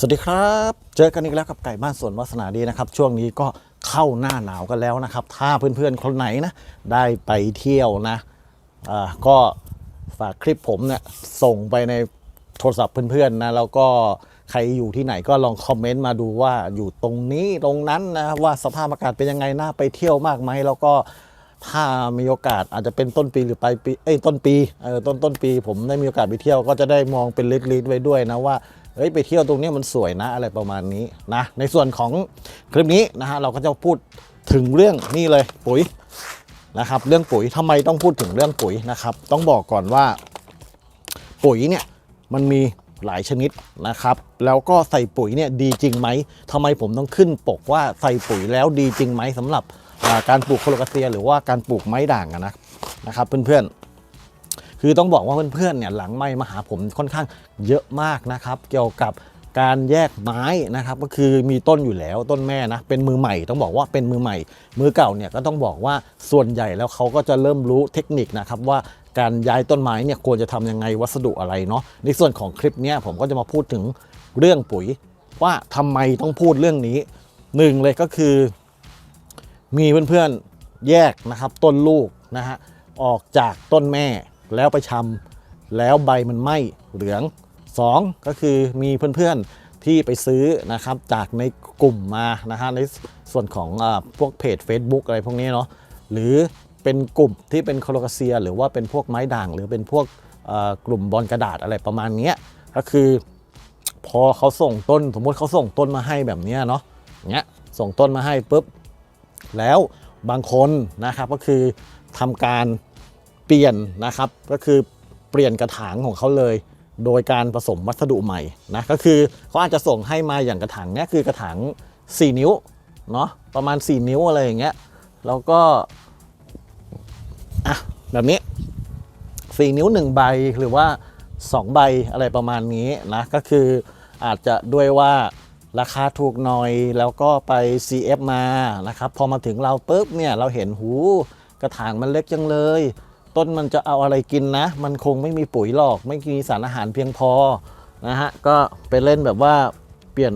สวัสดีครับ เจอกันอีกแล้วกับไก่บ้านสวนวาสนาดีนะครับ ช่วงนี้ก็เข้าหน้าหนาวกันแล้วนะครับ ถ้าเพื่อนๆคนไหนนะ ได้ไปเที่ยวนะอ่าก็ฝากคลิปผมเนี่ยส่งไปในโทรศัพท์เพื่อนๆนะแล้วก็ใครอยู่ที่ไหนก็ลองคอมเมนต์มาดูว่าอยู่ตรงนี้ตรงนั้นนะว่าสภาพอากาศเป็นยังไงน่าไปเที่ยวมากไหมแล้วก็ถ้ามีโอกาสอาจจะเป็นต้นปีหรือปลายปีเอ้ยต้นปีเออต้นต้นปี ผมได้มีโอกาสไปเที่ยวก็จะได้มองเป็นลิสต์ๆไว้ด้วยนะว่า เอ้ยไปเที่ยวตรงนี้มันสวยนะอะไรประมาณนี้นะในส่วนของคลิปนี้นะฮะเราก็จะพูดถึงเรื่องนี่เลยปุ๋ยนะครับเรื่องปุ๋ยทำไมต้องพูดถึงเรื่องปุ๋ยนะครับ ต้องบอกก่อนว่า ปุ๋ยเนี่ยมันมีหลายชนิดนะครับ แล้วก็ใส่ปุ๋ยเนี่ยดีจริงไหมทำไมผมต้องขึ้นปกว่าใส่ปุ๋ยแล้วดีจริงไหมสำหรับการปลูกโคโลกาเซีย หรือว่าการปลูกไม้ด่างนะนะครับเพื่อนๆ คือต้องบอกว่าเพื่อนๆเนี่ยหลังไม่มาหาผมค่อนข้างเยอะมากนะครับ เกี่ยวกับการแยกไม้นะครับก็คือมีต้นอยู่แล้วต้นแม่นะเป็นมือใหม่ต้องบอกว่าเป็นมือใหม่ มือเก่าเนี่ยก็ต้องบอกว่าส่วนใหญ่แล้วเขาก็จะเริ่มรู้เทคนิคนะครับว่าการย้ายต้นไม้เนี่ยควรจะทำยังไงวัสดุอะไรเนาะในส่วนของคลิปเนี้ยผมก็จะมาพูดถึงเรื่องปุ๋ย ว่าทำไมต้องพูดเรื่องนี้หนึ่งเลยก็คือ มีเพื่อนๆแยกนะครับต้นลูกนะฮะออกจากต้นแม่ แล้วไปชำแล้วใบมันไหม้เหลืองสองก็คือมีเพื่อนๆที่ไปซื้อนะครับจากในกลุ่มมานะฮะในส่วนของอพวกเพจ Facebook อะไรพวกนี้เนาะหรือเป็นกลุ่มที่เป็นโคโลกาเซีย หรือว่าเป็นพวกไม้ด่าง หรือเป็นพวกกลุ่มบอลกระดาษอะไรประมาณนี้ก็คือพอเขาส่งต้นสมมติเขาส่งต้นมาให้แบบนี้เนาะเนี้ยส่งต้นมาให้ปุ๊บแล้วบางคนนะครับก็คือทำการ เปลี่ยนนะครับก็คือเปลี่ยนกระถางของเขาเลย โดยการผสมวัสดุใหม่นะก็คือเขาอาจจะส่งให้มาอย่างกระถางเนี้ยคือกระถาง 4 นิ้วเนาะประมาณ 4 นิ้วอะไรอย่างเงี้ยแล้วก็อะแบบนี้ 4 นิ้ว 1 ใบหรือว่า 2 ใบอะไรประมาณนี้นะก็คืออาจจะด้วยว่าราคาถูกหน่อยแล้วก็ไป CF มานะครับพอมาถึงเราปุ๊บเนี่ยเราเห็นหูกระถางมันเล็กจังเลย ต้นมันจะเอาอะไรกินนะ มันคงไม่มีปุ๋ยหรอก ไม่มีสารอาหารเพียงพอนะฮะก็ไปเล่นแบบว่าเปลี่ยน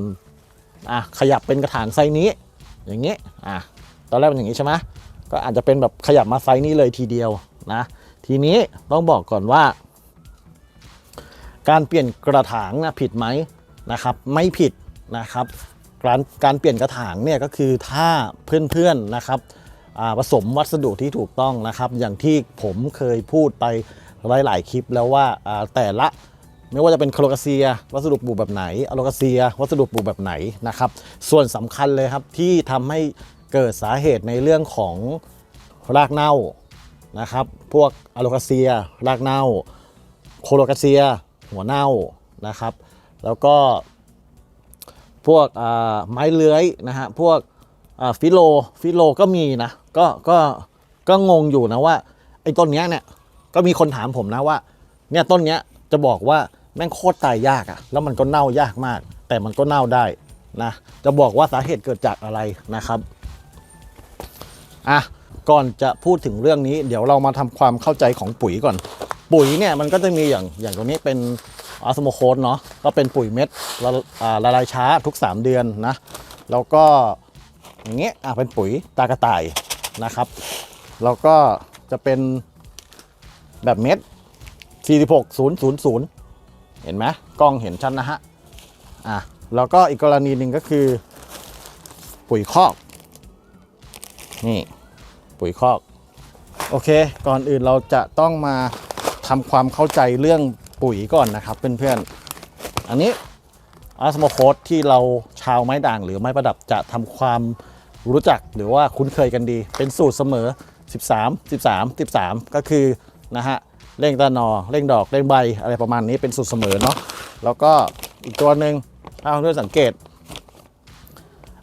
อะขยับเป็นกระถางไซนี้ อย่างนี้อะตอนแรกเป็นอย่างนี้ใช่ไหมก็อาจจะเป็นแบบขยับมาไซนี้เลยทีเดียวนะทีนี้ต้องบอกก่อนว่า การเปลี่ยนกระถางนะผิดไหมนะครับ ไม่ผิดนะครับการการเปลี่ยนกระถางเนี่ยก็คือถ้าเพื่อนๆนะครับ ผสมวัสดุที่ถูกต้องนะครับ อย่างที่ผมเคยพูดไปหลาย ๆ คลิปแล้วว่าแต่ละไม่ว่าจะเป็นโคลกาเซีย วัสดุปลูกแบบไหนอะโลกาเซีย วัสดุปลูกแบบไหนนะครับ ส่วนสำคัญเลยครับที่ทำให้เกิดสาเหตุในเรื่องของรากเน่านะครับ พวกอะโลกาเซีย รากเน่า โคโลกาเซีย หัวเน่านะครับ แล้วก็พวกไม้เลื้อยนะฮะพวกฟิโลฟิโลก็มีนะ ก็ก็ก็งงอยู่นะว่าไอ้ต้นเนี้ยเนี่ยก็มีคนถามผมนะว่า เนี่ยต้นเนี้ยจะบอกว่าแม่งโคตรตายยากอะแล้วมันก็เน่ายากมาก แต่มันก็เน่าได้นะจะบอกว่าสาเหตุเกิดจากอะไรนะครับอะก่อนจะพูดถึงเรื่องนี้ เดี๋ยวเรามาทำความเข้าใจของปุ๋ยก่อน ปุ๋ยเนี่ยมันก็จะมีอย่างอย่างตรงนี้เป็นอสโมโคสเนาะก็เป็นปุ๋ยเม็ดละละลายช้าทุก 3 เดือนนะแล้วก็อย่างเงี้ยอะเป็นปุ๋ยตากระต่าย นะครับ แล้วก็จะเป็นแบบเม็ด 46000 เห็นไหมกล้องเห็นชัดนนะฮะ อะ แล้วก็อีกกรณีหนึ่งก็คือ ปุ๋ยคอก นี่ ปุ๋ยคอก โอเค ก่อนอื่นเราจะต้องมาทำความเข้าใจเรื่องปุ๋ยก่อนนะครับเพื่อนๆ อันนี้อาสโมโคสที่เราชาวไม้ด่างหรือไม้ประดับจะทำความ รู้จักหรือว่าคุ้นเคยกันดี เป็นสูตรเสมอ 13 13 13 ก็คือนะฮะเร่งตาหนอเร่งดอกเร่งใบอะไรประมาณนี้เป็นสูตรเสมอเนาะแล้วก็อีกตัวหนึ่งถ้าเพื่อนสังเกต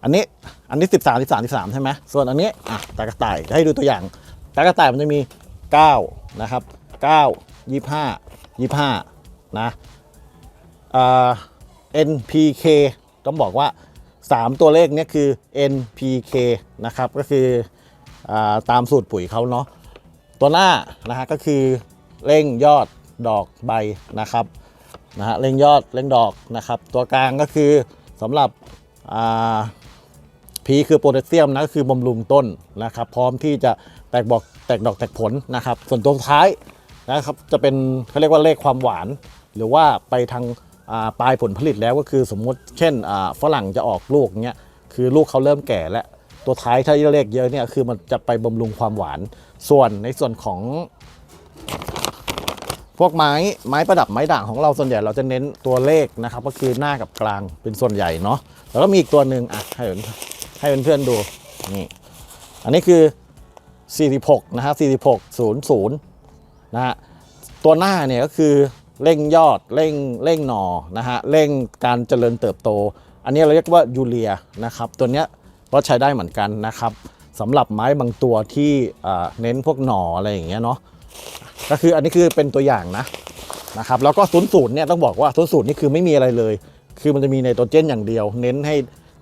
อันนี้อันนี้ 13 13 13 ใช่ไหมส่วนอันนี้อะตากระต่ายให้ดูตัวอย่างตากระต่ายมันจะมี 9 นะครับ 9 25 25 นะอ่า NPK ต้องบอกว่า 3 ตัวเลขเนี้คือ NPK นะครับก็คืออตามสูตรปุ๋ยเขาเนาะตัวหน้านะฮะก็คือเร่งยอดดอกใบนะครับนะฮะเร่งยอดเร่งดอกนะครับตัวกลางก็คือสำหรับอ่าพีคือโพแทสเซียมนะก็คือบำรุงต้นนะครับ พร้อมที่จะแตกบอกแตกดอกแตกผลนะครับ ส่วนตัวท้ายนะครับจะเป็นเขาเรียกว่าเลขความหวาน หรือว่าไปทาง ปลายผลผลิตแล้วก็คือสมมุติเช่นฝรั่งจะออกลูกเงี้ยคือลูกเขาเริ่มแก่แล้วตัวท้ายถ้าเลขเยอะเนี่ยคือมันจะไปบำรุงความหวาน ส่วนในส่วนของ พวกไม้ไม้ประดับไม้ด่างของเราส่วนใหญ่เราจะเน้นตัวเลขนะครับ ก็คือหน้ากับกลางเป็นส่วนใหญ่เนาะแล้วก็มีอีกตัวหนึ่งอะให้เพื่อนให้เพื่อนๆดูนี่อันนี้คือ 46 นะฮะ46 00 นะฮะตัวหน้าเนี่ยก็คือ เร่งยอดเร่งเร่งหนอนะฮะเร่งการเจริญเติบโต อันนี้เราเรียกว่ายูเรียนะครับตัวเนี้ยก็ใช้ได้เหมือนกันนะครับสำหรับไม้บางตัวที่เน้นพวกหนออะไรอย่างเงี้ยเนาะก็คืออันนี้คือเป็นตัวอย่างนะนะครับแล้วก็ศูนย์ศูนย์เนี่ยต้องบอกว่าศูนย์ศูนย์นี่คือไม่มีอะไรเลย คือมันจะมีไนโตรเจนอย่างเดียว เน้นให้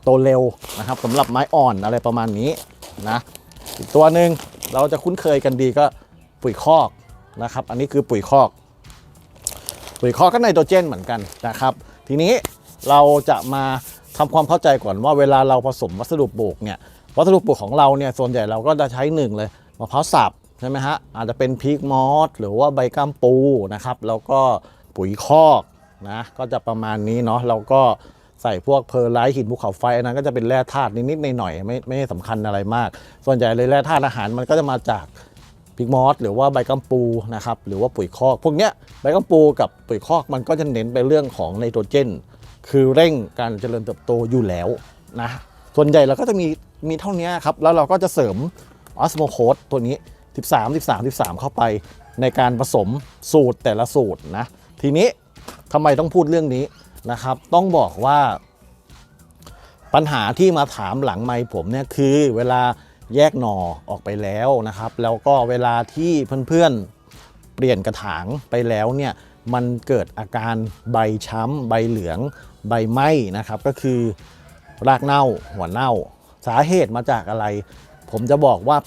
โตเร็วนะครับสำหรับไม้อ่อนอะไรประมาณนี้นะอีกตัวหนึ่งเราจะคุ้นเคยกันดีก็ปุ๋ยคอกนะครับ อันนี้คือปุ๋ยคอก ปุ๋ยคอกก็ไนโตรเจนเหมือนกันนะครับ ทีนี้เราจะมาทำความเข้าใจก่อนว่าเวลาเราผสมวัสดุปลูกเนี่ยวัสดุปลูกของเราเนี่ยส่วนใหญ่เราก็จะใช้หนึ่งเลยมะพร้าวสับใช่ไหมฮะอาจจะเป็นพีกมอสหรือว่าใบก้ามปูนะครับแล้วก็ปุ๋ยคอกนะก็จะประมาณนี้เนาะเราก็ใส่พวกเพอร์ไลท์หินภูเขาไฟอันนั้นก็จะเป็นแร่ธาตุนิดๆหน่อยๆไม่ไม่สำคัญอะไรมาก ส่วนใหญ่เลยแร่ธาตุอาหารมันก็จะมาจาก พิกมอสหรือว่าใบกัมปูนะครับหรือว่าปุ๋ยคอก พวกเนี้ยใบกัมปูกับปุ๋ยคอกมันก็จะเน้นไปเรื่องของไนโตรเจน คือเร่งการเจริญเติบโตอยู่แล้วนะส่วนใหญ่เราก็จะมีมีเท่านี้ครับแล้วเราก็จะเสริมออสโมโคสตัวนี้ 13 13 13 เข้าไปในการผสมสูตรแต่ละสูตรนะทีนี้ทำไมต้องพูดเรื่องนี้นะครับ ต้องบอกว่าปัญหาที่มาถามหลังไมค์ผมเนี่ยคือเวลา แยกหน่อออกไปแล้วนะครับ แล้วก็เวลาที่เพื่อนๆเปลี่ยนกระถางไปแล้วเนี่ยมันเกิดอาการใบช้ำ ใบเหลือง ใบไหม้นะครับ ก็คือรากเน่าหัวเน่า สาเหตุมาจากอะไร ผมจะบอกว่า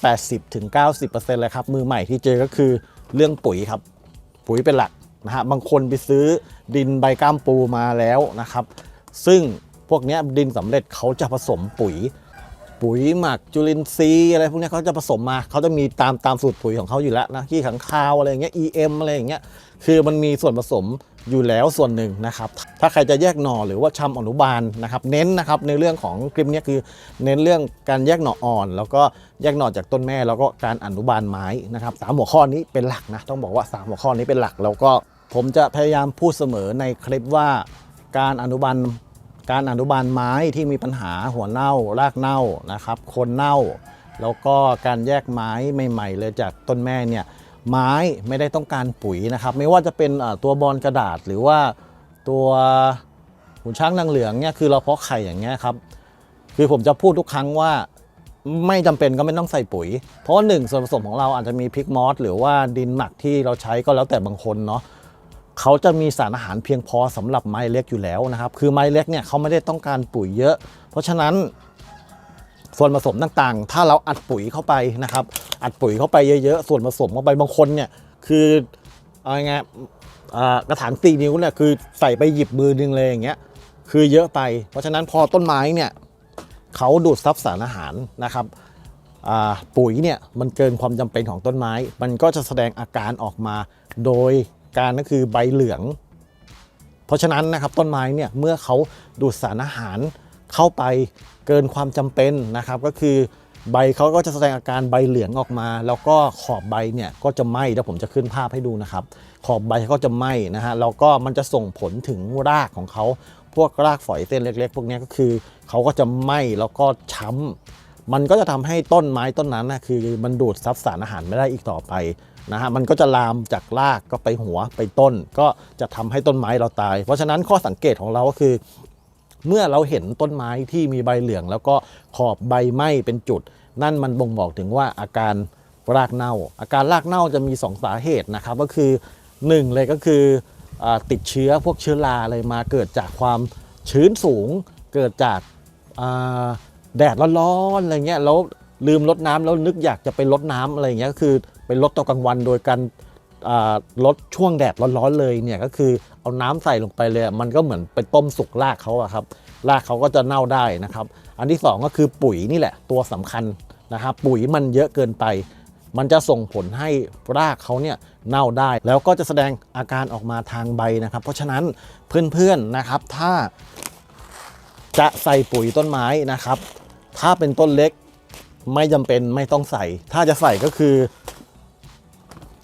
80-90%เลยครับ มือใหม่ที่เจอก็คือเรื่องปุ๋ยครับ ปุ๋ยเป็นหลักนะฮะบางคนไปซื้อดินใบก้ามปูมาแล้วนะครับ ซึ่งพวกนี้ดินสำเร็จเขาจะผสมปุ๋ย ปุ๋ยหมักจุลินทรีย์อะไรพวกนี้เขาจะผสมมาเขาจะมีตามตามสูตรปุ๋ยของเขาอยู่แล้วนะขี้ขังคาวอะไรอย่างเงี้ย EM อะไรอย่างเงี้ยคือมันมีส่วนผสมอยู่แล้วส่วนหนึ่งนะครับ ถ้าใครจะแยกหน่อหรือว่าชำอนุบาลนะครับเน้นนะครับในเรื่องของคลิปนี้คือเน้นเรื่องการแยกหน่ออ่อน แล้วก็แยกหน่อจากต้นแม่ แล้วก็การอนุบาลไม้นะครับสามหัวข้อนี้เป็นหลักนะต้องบอกว่าสามหัวข้อนี้เป็นหลัก แล้วก็ผมจะพยายามพูดเสมอในคลิปว่าการอนุบาล การอนุบาลไม้ที่มีปัญหาหัวเน่า รากเน่านะครับคนเน่า แล้วก็การแยกไม้ใหม่ ๆ เลยจากต้นแม่เนี่ยไม้ไม่ได้ต้องการปุ๋ยนะครับ ไม่ว่าจะเป็นตัวบอลกระดาษหรือว่าตัวหุ่นช้างนางเหลืองเนี่ยคือเราเพาะไข่อย่างเงี้ยครับคือผมจะพูดทุกครั้งว่าไม่จำเป็นก็ไม่ต้องใส่ปุ๋ย เพราะหนึ่งส่วนผสมของเราอาจจะมีพริกมอสหรือว่าดินหมักที่เราใช้ก็แล้วแต่บางคนเนาะ เขาจะมีสารอาหารเพียงพอสำหรับไม้เล็กอยู่แล้วนะครับ คือไม้เล็กเนี่ยเขาไม่ได้ต้องการปุ๋ยเยอะ เพราะฉะนั้นส่วนผสมต่างๆ ถ้าเราอัดปุ๋ยเข้าไปนะครับ อัดปุ๋ยเข้าไปเยอะๆ ส่วนผสมเข้าไปบางคนเนี่ยคือเอาไงกระถางตีนิ้วเนี่ยคือใส่ไปหยิบมือนึงเลยอย่างเงี้ยคือเยอะไป เพราะฉะนั้นพอต้นไม้เนี่ยเขาดูดซับสารอาหารนะครับปุ๋ยเนี่ยมันเกินความจำเป็นของต้นไม้ มันก็จะแสดงอาการออกมาโดย การก็คือใบเหลือง เพราะฉะนั้นนะครับต้นไม้เนี่ยเมื่อเขาดูดสารอาหารเข้าไปเกินความจำเป็นนะครับ ก็คือใบเขาก็จะแสดงอาการใบเหลืองออกมา แล้วก็ขอบใบเนี่ยก็จะไหม้เดี๋ยวผมจะขึ้นภาพให้ดูนะครับ ขอบใบก็จะไหม้นะฮะแล้วก็มันจะส่งผลถึงรากของเขาพวกรากฝอยเส้นเล็ก ๆ พวกนี้ก็คือเขาก็จะไหม้แล้วก็ช้ำมันก็จะทำให้ต้นไม้ต้นนั้นนะคือมันดูดซับสารอาหารไม่ได้อีกต่อไป นะฮะมันก็จะลามจากรากก็ไปหัวไปต้น ก็จะทำให้ต้นไม้เราตาย เพราะฉะนั้นข้อสังเกตของเราก็คือ เมื่อเราเห็นต้นไม้ที่มีใบเหลือง แล้วก็ขอบใบไหม้เป็นจุด นั่นมันบ่งบอกถึงว่าอาการรากเน่า อาการรากเน่าจะมี 2 สาเหตุนะครับก็คือ 1 เลยก็คืออติดเชื้อพวกเชื้อราอะไรมาเกิดจากความชื้นสูง เกิดจากาแดดร้อนๆอะไรเงี้ยแล้วลืมลดน้ำแล้วนึกอยากจะไปลดน้ำอะไรเงี้ยก็คือ ไปลดตอนกลางวันโดยการลดช่วงแดดร้อนๆเลยเนี่ยก็คือเอาน้ำใส่ลงไปเลยมันก็เหมือนไปต้มสุกรากเขาอะครับรากเขาก็จะเน่าได้นะครับ อันที่สองก็คือปุ๋ยนี่แหละตัวสำคัญนะครับปุ๋ยมันเยอะเกินไป มันจะส่งผลให้รากเขาเนี่ยเน่าได้ แล้วก็จะแสดงอาการออกมาทางใบนะครับ เพราะฉะนั้นเพื่อนๆนะครับถ้าจะใส่ปุ๋ยต้นไม้นะครับ ถ้าเป็นต้นเล็กไม่จำเป็นไม่ต้องใส่ ถ้าจะใส่ก็คือ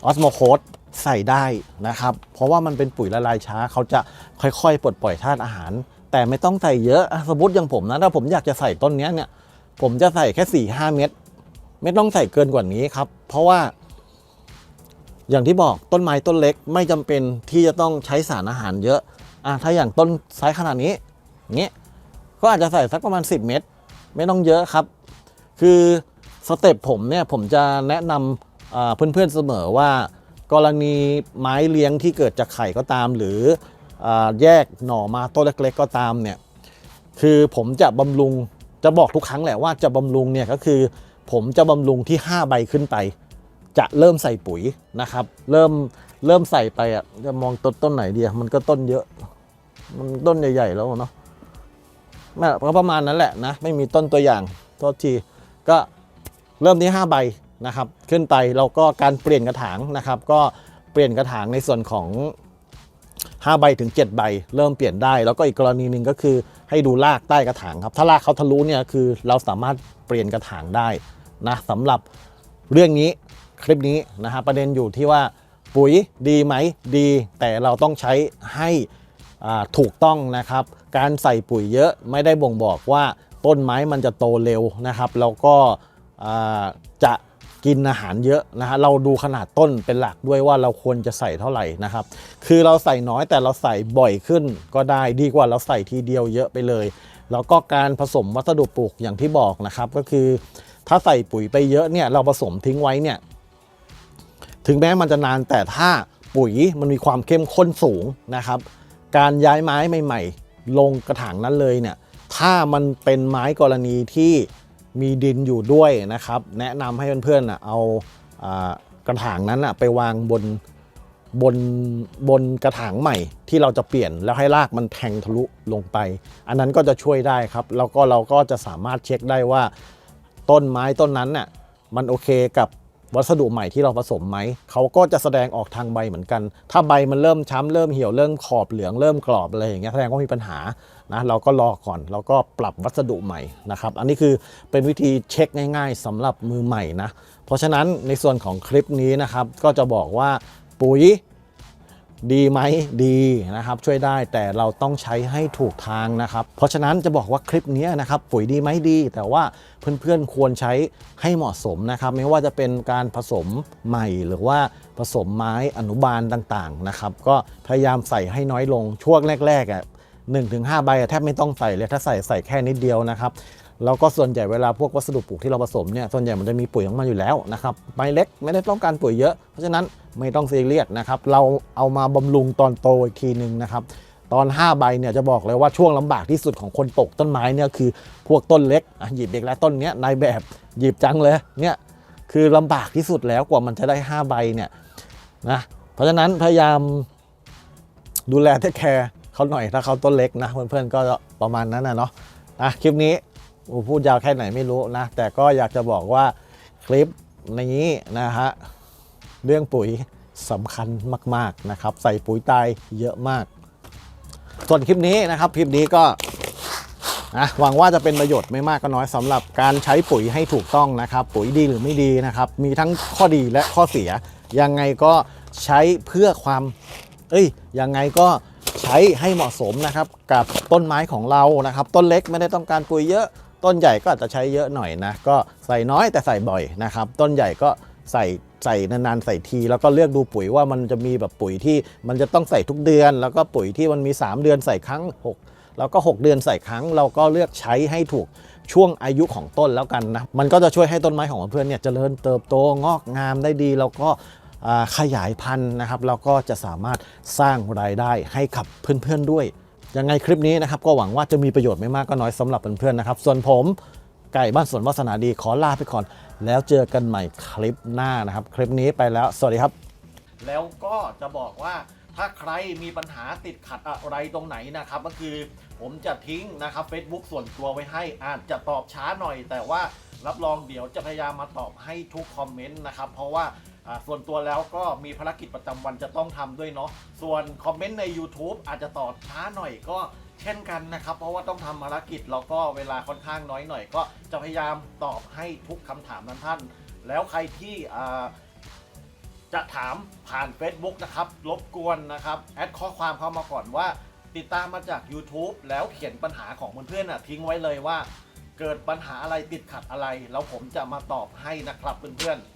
ออสโมโคสใส่ได้นะครับ เพราะว่ามันเป็นปุ๋ยละลายช้าเขาจะค่อยๆ ปลดปล่อยธาตุอาหาร แต่ไม่ต้องใส่เยอะสมมติอย่างผมนะถ้าผมอยากจะใส่ต้นนี้เนี่ย ผมจะใส่แค่4ี่ห้าเม็ดไม่ต้องใส่เกินกว่านี้ครับ เพราะว่า อย่างที่บอกต้นไม้ต้นเล็กไม่จำเป็นที่จะต้องใช้สารอาหารเยอะอะถ้าอย่างต้นไซส์ขนาดนี้อย่างนี้ก็อาจจะใส่สักประมาณ 10 เม็ดไม่ต้องเยอะครับ คือสเต็ปผมเนี่ยผมจะแนะนำอ่า เพื่อนๆเสมอว่ากรณีไม้เลี้ยงที่เกิดจากไข่ก็ตาม หรืออแยกหน่อมาต้นเล็กๆก็ตามเนี่ยคือผมจะบำรุงจะบอกทุกครั้งแหละว่าจะบำรุงเนี่ยก็คือผมจะบำรุงที่ 5 ใบขึ้นไป จะเริ่มใส่ปุ๋ยนะครับ เริ่มเริ่มใส่ไปอะจะมองต้นต้นไหนดีมันก็ต้นเยอะ มันต้นใหญ่ ๆ แล้วเนาะแม่ก็ประมาณนั้นแหละนะ ไม่มีต้นตัวอย่างโทษทีก็เริ่มที่ 5 ใบ นะครับขึ้นไปเราก็การเปลี่ยนกระถางนะครับก็เปลี่ยนกระถางในส่วนของ5ใบถึง7ใบเริ่มเปลี่ยนได้ แล้วก็อีกกรณีหนึ่งก็คือให้ดูรากใต้กระถางครับถ้ารากเขาทะลุเนี่ยคือเราสามารถเปลี่ยนกระถางได้นะสำหรับเรื่องนี้คลิปนี้นะฮะประเด็นอยู่ที่ว่าปุ๋ยดีไหมดี แต่เราต้องใช้ให้ถูกต้องนะครับ การใส่ปุ๋ยเยอะไม่ได้บ่งบอกว่าต้นไม้มันจะโตเร็วนะครับ แล้วก็จะ กินอาหารเยอะนะฮะเราดูขนาดต้นเป็นหลักด้วยว่าเราควรจะใส่เท่าไหร่นะครับ คือเราใส่น้อยแต่เราใส่บ่อยขึ้นก็ได้ดีกว่าเราใส่ทีเดียวเยอะไปเลย แล้วก็การผสมวัสดุปลูกอย่างที่บอกนะครับก็คือ ถ้าใส่ปุ๋ยไปเยอะเนี่ยเราผสมทิ้งไว้เนี่ยถึงแม้มันจะนานแต่ถ้าปุ๋ยมันมีความเข้มข้นสูงนะครับ การย้ายไม้ใหม่ ๆ ลงกระถางนั้นเลยเนี่ยถ้ามันเป็นไม้กรณีที่ มีดินอยู่ด้วยนะครับ แนะนำให้เพื่อนๆนะเอากระถางนั้นนะไปวางบนบนบนกระถางใหม่ที่เราจะเปลี่ยนแล้วให้รากมันแทงทะลุลงไป อันนั้นก็จะช่วยได้ครับ แล้วก็เราก็จะสามารถเช็คได้ว่า ต้นไม้ต้นนั้นน่ะมันโอเคกับ วัสดุใหม่ที่เราผสมไหม เขาก็จะแสดงออกทางใบเหมือนกัน ถ้าใบมันเริ่มช้ำเริ่มเหี่ยวเริ่มขอบเหลืองเริ่มกรอบอะไรอย่างเงี้ยแสดงว่ามีปัญหานะเราก็รอก่อนเราก็ปรับวัสดุใหม่นะครับ อันนี้คือเป็นวิธีเช็คง่าย ๆสำหรับมือใหม่นะ เพราะฉะนั้นในส่วนของคลิปนี้นะครับ ก็จะบอกว่าปุ๋ย ดีไหมดีนะครับช่วยได้แต่เราต้องใช้ให้ถูกทางนะครับ เพราะฉะนั้นจะบอกว่าคลิปนี้นะครับปุ๋ยดีไหมดี แต่ว่าเพื่อนๆควรใช้ให้เหมาะสมนะครับ ไม่ว่าจะเป็นการผสมใหม่หรือว่าผสมไม้อนุบาลต่างๆนะครับ ก็พยายามใส่ให้น้อยลงช่วงแรกๆอะหนึ่งถึงห้าใบแทบไม่ต้องใส่เลยถ้าใส่ใส่แค่นิดเดียวนะครับแล้วก็ส่วนใหญ่เวลาพวกวัสดุปลูกที่เราผสมเนี่ยส่วนใหญ่มันจะมีปุ๋ยของมันอยู่แล้วนะครับใบเล็กไม่ได้ต้องการปุ๋ยเยอะเพราะฉะนั้น ไม่ต้องซีเรียสนะครับ เราเอามาบำรุงตอนโตอีกทีหนึ่งนะครับ ตอน 5 ใบเนี่ยจะบอกเลยว่าช่วงลำบากที่สุดของคนปลูกต้นไม้เนี่ยคือพวกต้นเล็กอะหยิบเด็กแล้วต้นเนี้ยนายแบบหยิบจังเลยเนี่ยคือลำบากที่สุดแล้วกว่ามันจะได้ 5 ใบเนี่ยนะเพราะฉะนั้นพยายามดูแลเทคแคร์เขาหน่อยถ้าเขาต้นเล็กนะเพื่อนๆก็ประมาณนั้นนะเนาะอะคลิปนี้พูดยาวแค่ไหนไม่รู้นะ แต่ก็อยากจะบอกว่าคลิปนี้นะฮะ เรื่องปุ๋ยสำคัญมาก ๆนะครับ ใส่ปุ๋ยตายเยอะมาก ส่วนคลิปนี้นะครับคลิปนี้ก็นะหวังว่าจะเป็นประโยชน์ไม่มากก็น้อยสำหรับการใช้ปุ๋ยให้ถูกต้องนะครับ ปุ๋ยดีหรือไม่ดีนะครับ มีทั้งข้อดีและข้อเสีย ยังไงก็ใช้เพื่อความ เอ้ยยังไงก็ใช้ให้เหมาะสมนะครับ กับต้นไม้ของเรานะครับ ต้นเล็กไม่ได้ต้องการปุ๋ยเยอะต้นใหญ่ก็อาจจะใช้เยอะหน่อยนะ ก็ใส่น้อยแต่ใส่บ่อยนะครับ ต้นใหญ่ก็ใส่ ใส่นานๆใส่ที แล้วก็เลือกดูปุ๋ยว่ามันจะมีแบบปุ๋ยที่มันจะต้องใส่ทุกเดือน แล้วก็ปุ๋ยที่มันมี 3 เดือนใส่ครั้ง 6 แล้วก็ 6 เดือนใส่ครั้ง เราก็เลือกใช้ให้ถูกช่วงอายุของต้นแล้วกันนะ มันก็จะช่วยให้ต้นไม้ของเพื่อนเนี่ยเจริญเติบโตงอกงามได้ดี แล้วก็ขยายพันธุ์นะครับแล้วก็จะสามารถสร้างรายได้ให้กับเพื่อนๆด้วยยังไงคลิปนี้นะครับก็หวังว่าจะมีประโยชน์ไม่มากก็น้อยสำหรับเพื่อนๆนะครับ ส่วนผม ไก่บ้านสวนวาสนาดีขอลาไปก่อน แล้วเจอกันใหม่คลิปหน้านะครับ คลิปนี้ไปแล้ว สวัสดีครับ แล้วก็จะบอกว่าถ้าใครมีปัญหาติดขัดอะไรตรงไหนนะครับ ก็คือผมจะทิ้งนะครับ Facebook ส่วนตัวไว้ให้อาจจะตอบช้าหน่อย แต่ว่ารับรองเดี๋ยวจะพยายามมาตอบให้ทุกคอมเมนต์นะครับ เพราะว่าส่วนตัวแล้วก็มีภารกิจประจำวันจะต้องทำด้วยเนาะส่วนคอมเมนต์ใน YouTube อาจจะตอบช้าหน่อยก็ เช่นกันนะครับ เพราะว่าต้องทำภารกิจแล้วก็เวลาค่อนข้างน้อยหน่อย ก็จะพยายามตอบให้ทุกคำถามนั้นท่าน แล้วใครที่จะถามผ่าน Facebook นะครับรบกวนนะครับแอดข้อความเข้ามาก่อนว่า ติดตามมาจาก YouTube แล้วเขียนปัญหาของเพื่อนๆนะทิ้งไว้เลยว่า เกิดปัญหาอะไรติดขัดอะไร แล้วผมจะมาตอบให้นะครับเพื่อนๆ